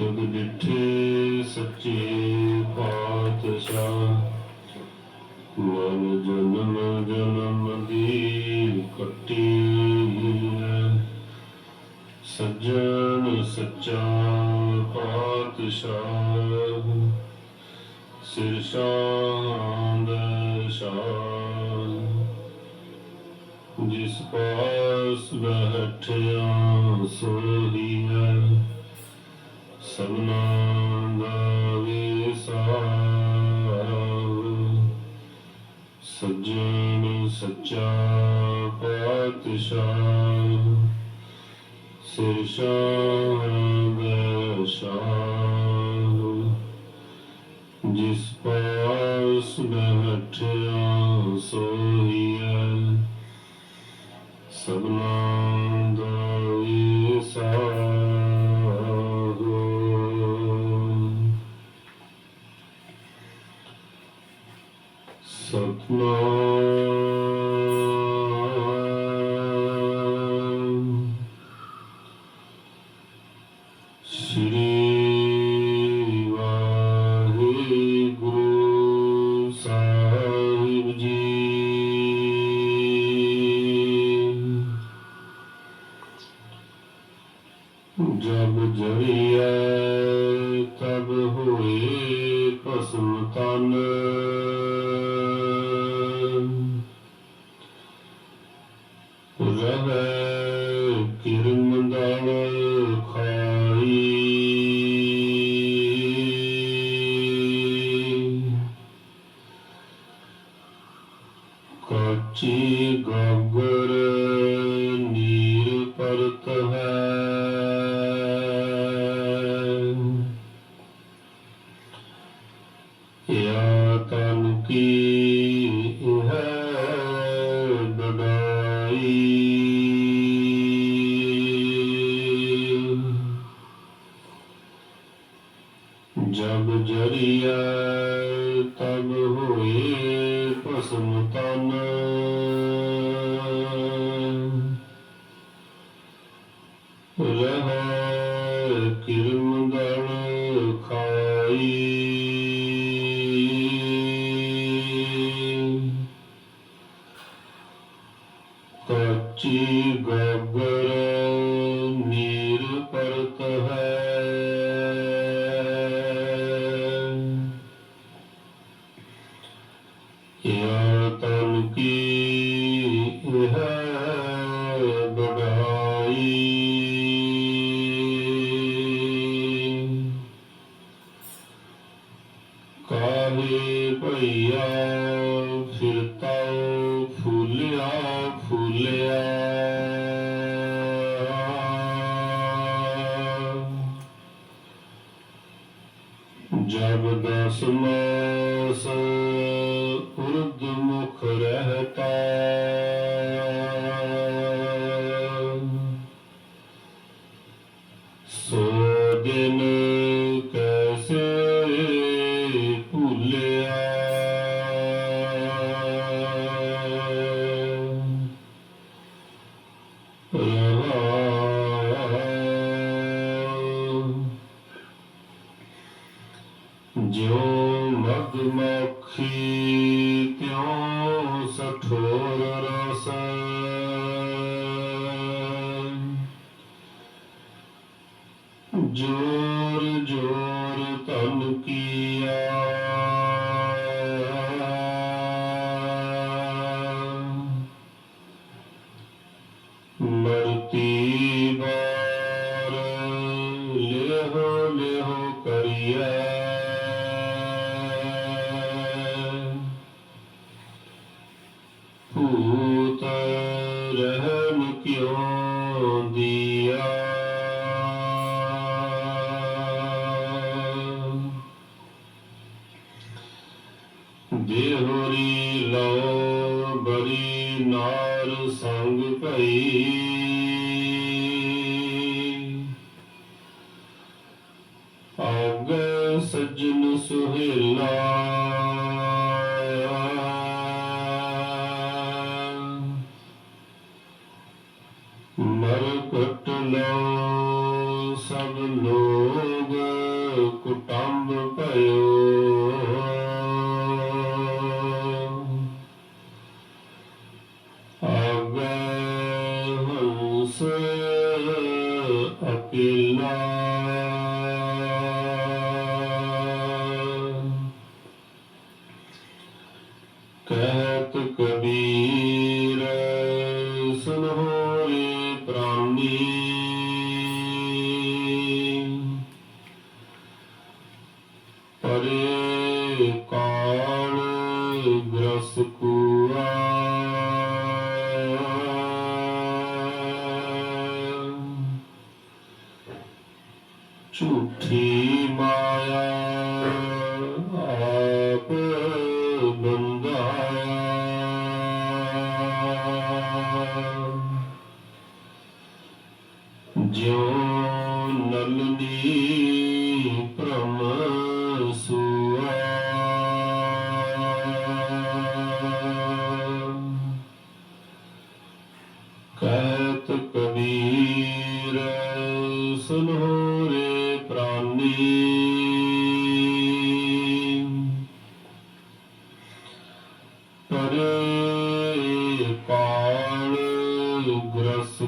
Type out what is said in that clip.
ਤੁਧ ਡਿਠੇ ਸੱਚੇ ਪਾਤਸ਼ਾਹ। ਮਨ ਜਨਮ ਜਨਮ ਦੀ ਕੱਟੀ ਸੱਜਣ ਸੱਚਾ ਪਾਤਸ਼ਾਹ। ਸਿਰ ਸ਼ਾਂਦ ਸ਼ਾਹ। ਜਿਸ ਪਾਸ ਬੈਠਿਆ ਸੋਈ ਸਭਨਾ ਦਾ ਵਿਸਾਰ ਸੱਜਣ ਸੱਚਾ ਪਾਤਸ਼ਾਹ। ਸਿਰ ਸ਼ਾਂਦ ਸ਼ਾਹ। ਜਿਸ ਪਾਸ ਬੈਠਿਆ ਸੋਈ ਸਭਨਾ ਸਤਨਾਮ ਸ਼੍ਰੀ ਵਾਹਿਗੁਰੂ ਸਾਹਿਬ ਜੀ ਜਬ ਜਰੀਏ ਕਾਚੀ ਗਾਗਰ ਨੀਰ ਪਰਤ ਹੈ। ਯਾ ਤਨ ਕੀ ਹੈ ਦਦਾਈ। ਜਬ ਜਰੀਏ ਤਬ ਹੋਏ ਭਸਮ ਤਨ। ਰਹਿ ਕਿਰਮੰਦਲ ਖਾਈ। ਕਾਚੀ ਗਾਗਰ ਨੀਰ ਪਰਤ ਹੈ। ਯਾ ਤਨ ਕੀ ਹੈ ਬੜਾਈ ਕਾਹੇ ਫਿਰਤਾ ਫੁੱਲਿਆ ਫੁੱਲਿਆ। ਜਬ ਦਸ ਮਾਸ ਉਰਦ ਮੁਖ ਰਹਤਾ কঠোর রস জোর ਦੇਹੁਰੀ ਲਓ ਬਰੀ ਨਾਰ ਸੰਗ ਭਈ। ਆਗੇ ਸੱਜਣ ਸੁਹੇਲਾ। ਮਰ ਕਟ ਲਓ ਸਭ ਲੋਗ ਕੁਟੰਬ ਭਇਓ। ਅਕੇਲਾ ਕਹਿਤ ਕਬੀਰ ਸੁਨੋਰੇ ਪ੍ਰਾਨੀ ਪਰੇ ਕਾਲ ਗ੍ਰਸ ਕੁਆ ਝੂਠੀ ਮਾਇਆ ਆਪ ਬੰਦਾਇਆ ਜਿਉ ਨਲਨੀ ਭ੍ਰਮ ਸੁਆ। ਕਹਿਤ ਕਬੀਰ ਪਰੇ ਕਾਲ ਗ੍ਰਸ